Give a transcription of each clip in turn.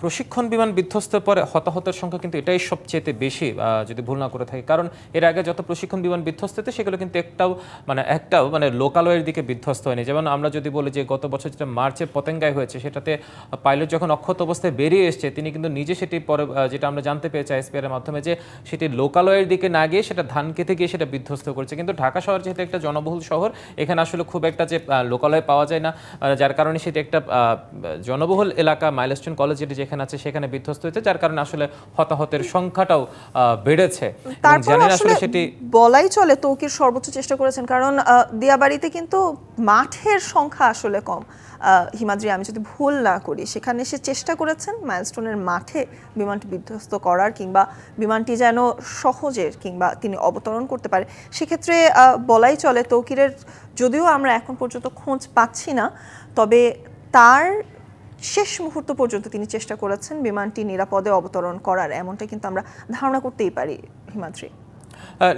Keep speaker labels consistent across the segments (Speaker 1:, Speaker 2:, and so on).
Speaker 1: প্রশিক্ষণ বিমান বিধ্বস্তের পরে হতাহতের সংখ্যা কিন্তু এটাই সবচেয়ে বেশি যদি ভুল না করে থাকি। কারণ এর আগে যত প্রশিক্ষণ বিমান বিধ্বস্ত হতে সেগুলো কিন্তু একটাও মানে একটাও মানে লোকালয়ের দিকে বিধ্বস্ত হয়নি। যেমন আমরা যদি বলি যে গত বছর যেটা মার্চে পতেঙ্গায় হয়েছে, সেটাতে পাইলট যখন অক্ষত অবস্থায় বেরিয়ে এসছে, তিনি কিন্তু নিজে সেটি পরে যেটা আমরা জানতে পেরেছি আইএসপিআর এর মাধ্যমে যে সেটি লোকালয়ের দিকে না গিয়ে সেটা ধান খেতে গিয়ে সেটা বিধ্বস্ত করেছে। কিন্তু ঢাকা শহর যেহেতু একটা জনবহুল শহর, এখানে আসলে খুব একটা যে লোকালয় পাওয়া যায় না। যার কারণে সেটি একটা জনবহুল এলাকা, মাইলস্টোন কলেজ যেটি যেখানে আছে সেখানে বিধ্বস্ত হয়েছে যার কারণে আসলে হতাহতের সংখ্যাটাও বেড়েছে। জানেন
Speaker 2: আসলে
Speaker 1: সেটি
Speaker 2: বলাই চলে তৌকির সর্বোচ্চ চেষ্টা করেছেন কারণ দিয়াবাড়িতে কিন্তু মাঠের সংখ্যা আসলে কম। হিমাদ্রি আমি যদি ভুল না করি সেখানে সে চেষ্টা করেছেন মাইলস্টোনের মাঠে বিমানটি বিধ্বস্ত করার কিংবা বিমানটি যেন সহজে কিংবা তিনি অবতরণ করতে পারে। সেক্ষেত্রে বলাই চলে তৌকিরের যদিও আমরা এখন পর্যন্ত খোঁজ পাচ্ছি না তবে তার শেষ মুহূর্ত পর্যন্ত তিনি চেষ্টা করেছেন বিমানটি নিরাপদে অবতরণ করার এমনটা কিন্তু আমরা ধারণা করতেই পারি, হিমাদ্রি।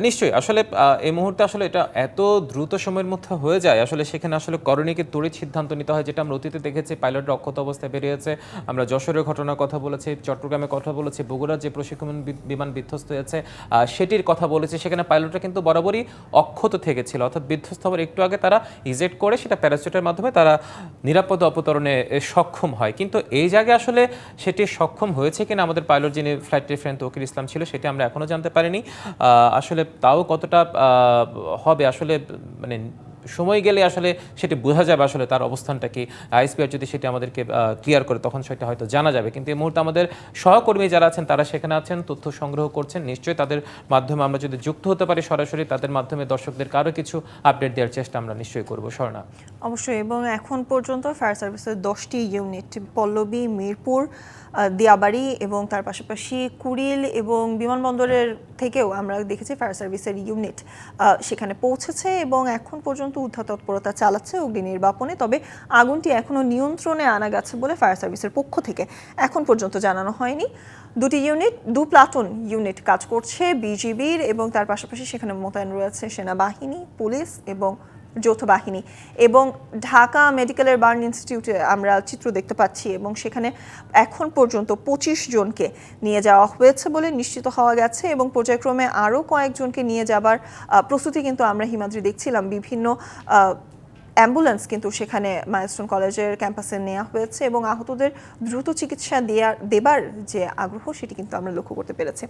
Speaker 1: নিশ্চয়ই। আসলে এই মুহূর্তে আসলে এটা এত দ্রুত সময়ের মধ্যে হয়ে যায় আসলে সেখানে আসলে করণীকে তড়িৎ সিদ্ধান্ত নিতে হয় যেটা আমরা অতীতে দেখেছি পাইলট অক্ষত অবস্থায় বেরিয়েছে। আমরা যশোরের ঘটনার কথা বলেছি চট্টগ্রামে কথা বলেছি বগুড়ার যে প্রশিক্ষণ বিমান বিধ্বস্ত হয়েছে সেটির কথা বলেছি সেখানে পাইলটরা কিন্তু বরাবরই অক্ষত থেকেছিল। অর্থাৎ বিধ্বস্ত হওয়ার একটু আগে তারা ইজেক্ট করে সেটা প্যারাসুটের মাধ্যমে তারা নিরাপদ অবতরণে সক্ষম হয়। কিন্তু এই জায়গায় আসলে সেটি সক্ষম হয়েছে কিনা আমাদের পাইলট যিনি ফ্লাইট রেফারেন্ট তৌকির ইসলাম ছিল সেটি আমরা এখনও জানতে পারিনি। আহ, আসলে তাও কতটা হবে আসলে মানে সময় গেলে আসলে সেটি বোঝা যাবে আসলে তার অবস্থানটা কি। আইএসপিআর যদি সেটি আমাদেরকে ক্লিয়ার করে, তখন সেটা হয়তো জানা যাবে। কিন্তু এই মুহূর্তে আমাদের সহকর্মী যারা আছেন, তারা সেখানে আছেন, তথ্য সংগ্রহ করছেন। নিশ্চয়ই তাদের মাধ্যমে আমরা যদি যুক্ত হতে পারি সরাসরি, তাদের মাধ্যমে দর্শকদের আরও কিছু আপডেট দেওয়ার চেষ্টা আমরা নিশ্চয়ই করব। স্বর্ণা।
Speaker 2: অবশ্যই, এবং এখন পর্যন্ত ফায়ার সার্ভিসের দশটি ইউনিট পল্লবী, মিরপুর দিয়াবাড়ি এবং তার পাশাপাশি কুড়িল এবং বিমানবন্দরের থেকেও আমরা দেখেছি ফায়ার সার্ভিসের ইউনিট সেখানে পৌঁছেছে এবং এখন পর্যন্ত উদ্ধার তৎপরতা চালাচ্ছে অগ্নি নির্বাপনে তবে আগুনটি এখনও নিয়ন্ত্রণে আনা গেছে বলে ফায়ার সার্ভিসের পক্ষ থেকে এখন পর্যন্ত জানানো হয়নি। দুটি ইউনিট, দু প্লাটুন ইউনিট কাজ করছে বিজিবির এবং তার পাশাপাশি সেখানে মোতায়েন রয়েছে সেনাবাহিনী, পুলিশ এবং যৌথ বাহিনী এবং ঢাকা মেডিকেলের বার্ন ইনস্টিটিউটে আমরা চিত্র দেখতে পাচ্ছি এবং সেখানে এখন পর্যন্ত পঁচিশ জনকে নিয়ে যাওয়া হয়েছে বলে নিশ্চিত হওয়া গেছে এবং পর্যায়ক্রমে আরও কয়েকজনকে নিয়ে যাবার প্রস্তুতি কিন্তু আমরা হিমাদ্রি দেখছিলাম। বিভিন্ন অ্যাম্বুলেন্স কিন্তু সেখানে মাইলস্টোন কলেজের ক্যাম্পাসে নেওয়া হয়েছে এবং আহতদের দ্রুত চিকিৎসা দেওয়ার দেবার যে আগ্রহ সেটি কিন্তু আমরা লক্ষ্য করতে পেরেছি।